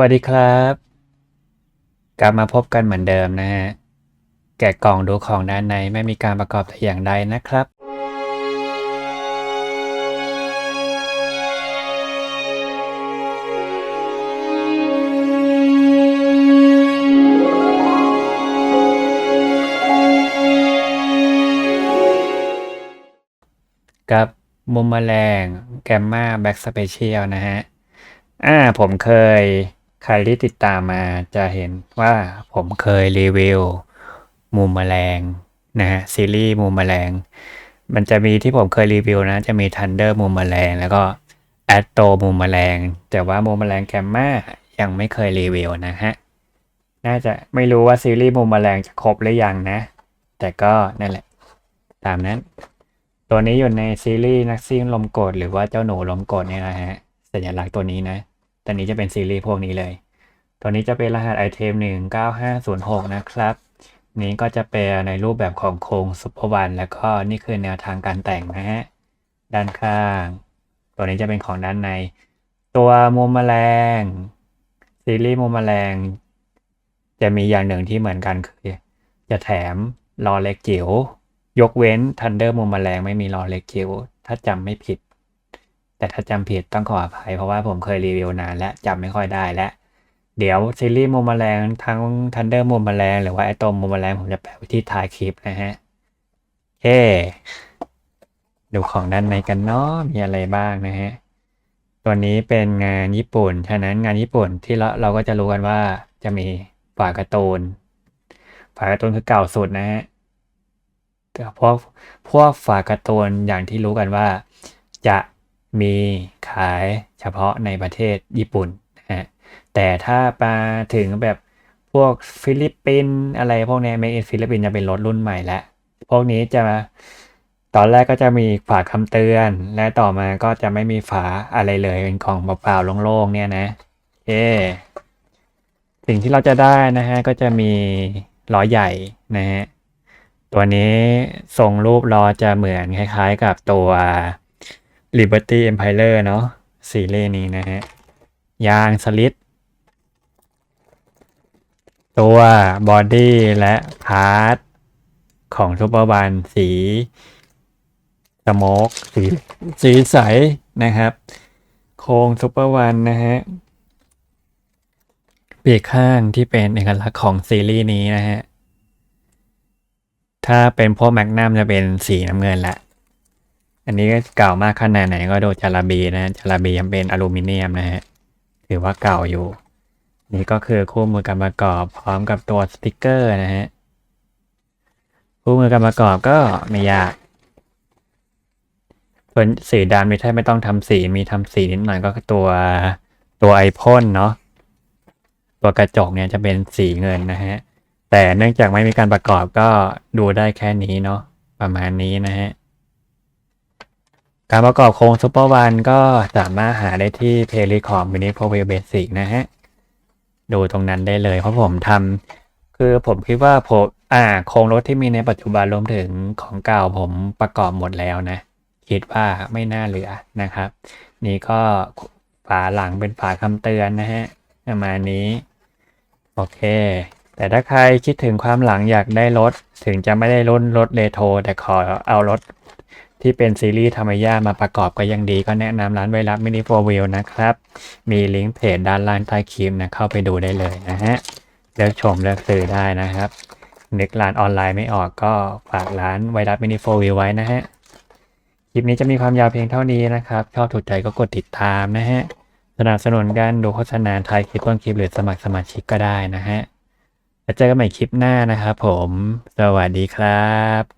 วัสดีครับ กลับมาพบกันเหมือนเดิมนะฮะ แกะกล่องดูของด้านในไม่มีการประกอบแต่อย่างใดนะครับ กับมุมแมลงแกมมาแบ็กสเปเชียลนะฮะ อ่าผมเคย ใครที่ติดตามมาจะเห็นว่าผมเคยรีวิวมุมแมลงนะฮะซีรีส์มุมแมลง มันจะมีที่ผมเคยรีวิวนะ จะมีทันเดอร์มุมแมลง แล้วก็แอตโตมุมแมลง แต่ว่ามุมแมลงแกมมายังไม่เคยรีวิวนะฮะ น่าจะไม่รู้ว่าซีรีส์มุมแมลงจะครบหรือยังนะ แต่ก็นั่นแหละ ตามนั้น ตัวนี้อยู่ในซีรีส์นักซิ่งลมกดหรือว่าเจ้าหนูลมกดเนี่ยนะฮะ สัญลักษณ์ตัวนี้นะ ตัวนี้จะเป็นซีรีส์พวกนี้เลย ตัวนี้จะเป็นรหัสไอเทม19506 นะครับ นี้ก็จะเป็นในรูปแบบของโครงซุปเปอร์วันแล้วก็นี่คือแนวทางการแต่งนะฮะ ด้านข้าง ตัวนี้จะเป็นของด้านใน ตัวมุมแมลง ซีรีส์มุมแมลง จะมีอย่างหนึ่งที่เหมือนกันคือ จะแถมรอเล็กจิ๋วยกเว้นทันเดอร์มุมแมลงไม่มีรอเล็กจิ๋วถ้าจำไม่ผิด แต่ถ้าจำผิดต้องขออภัยเพราะว่าผมเคยรีวิวนานและจำไม่ค่อยได้และ เดี๋ยวซีรีส์มุมแมลงทั้งทันเดอร์มุมแมลงหรือว่าไอตมมุมแมลงผมจะแปะไว้ที่ท้ายคลิปนะฮะโอเคดูของด้านในกันเนาะมีอะไรบ้างนะฮะตัวนี้เป็นงานญี่ปุ่น ฉะนั้นงานญี่ปุ่นที่เราเราก็จะรู้กันว่าจะมีฝาการ์ตูนฝาการ์ตูนคือเก่าสุดนะฮะแต่พวกพวกฝาการ์ตูนอย่างที่รู้กันว่าจะ มีขายเฉพาะในประเทศญี่ปุ่นนะฮะแต่ถ้ามาถึงแบบพวกฟิลิปปินส์อะไรพวกนี้เมอินฟิลิปปินส์จะเป็นรถรุ่นใหม่แล้ว พวกนี้จะตอนแรกก็จะมีฝาคำเตือน และต่อมาก็จะไม่มีฝาอะไรเลยเป็นของเปล่าๆโล่งๆเนี่ยนะเอสิ่งที่เราจะได้นะฮะก็จะมีล้อใหญ่นะฮะตัวนี้ทรงรูปล้อจะเหมือนคล้ายๆกับตัว Liberty Empire เนาะซีรีส์นี้นะฮะ ยางสลิดตัวบอดี้และพาร์ทของซูเปอร์บันสีสโมกสีสีใสนะครับ โครงซูเปอร์วันนะฮะปีกข้างที่เป็นเอกลักษณ์ของซีรีส์นี้นะฮะ ถ้าเป็นพวกแมกนัมจะเป็นสีน้ำเงินละ อันนี้ก็เก่ามากขนาดไหนก็โดจาราบีนะจาราบียังเป็นอลูมิเนียมนะฮะถือว่าเก่าอยู่ นี่ก็คือคู่มือการประกอบพร้อมกับตัวสติกเกอร์นะฮะคู่มือการประกอบก็ไม่ยากส่วนสีดำนี่ถ้าไม่ต้องทำสีมีทำสีนิดหน่อยก็ตัวตัวไอพ่นเนาะตัวกระจกเนี่ยจะเป็นสีเงินนะฮะแต่เนื่องจากไม่มีการประกอบก็ดูได้แค่นี้เนาะประมาณนี้นะฮะ การประกอบโครงซูเปอร์วันก็สามารถหาได้ที่เพล y ของมินิโปรเวเบสิกนะฮะ ดูตรงนั้นได้เลยเพราะผมทำคือผมคิดว่าผมอ่าโครงรถที่มีในปัจจุบันรวมถึงของเก่าผมประกอบหมดแล้วนะ คิดว่าไม่น่าเหลือนะครับ นี่ก็ฝาหลังเป็นฝาคำเตือนนะฮะประมาณนี้ โอเค แต่ถ้าใครคิดถึงความหลังอยากได้รถ ถึงจะไม่ได้รุ่นรถเรโทรแต่ขอเอารถ ที่เป็นซีรีส์ธรรมย่ามาประกอบก็ยังดีก็แนะนำร้านไวรับมินิโฟวิลนะครับ มีลิงก์เพจด้านล่างใต้คลิปนะเข้าไปดูได้เลยนะฮะเลือกชมเลือกซื้อได้นะครับ นึกร้านออนไลน์ไม่ออกก็ฝากร้านไวรับมินิโฟวิลไว้นะฮะคลิปนี้จะมีความยาวเพียงเท่านี้นะครับ ชอบถูกใจก็กดติดตามนะฮะสนับสนุนกันดูโฆษณาท้ายคลิปต้นคลิปหรือสมัครสมาชิกก็ได้นะฮะแล้วเจอกันใหม่คลิปหน้านะครับผม สวัสดีครับ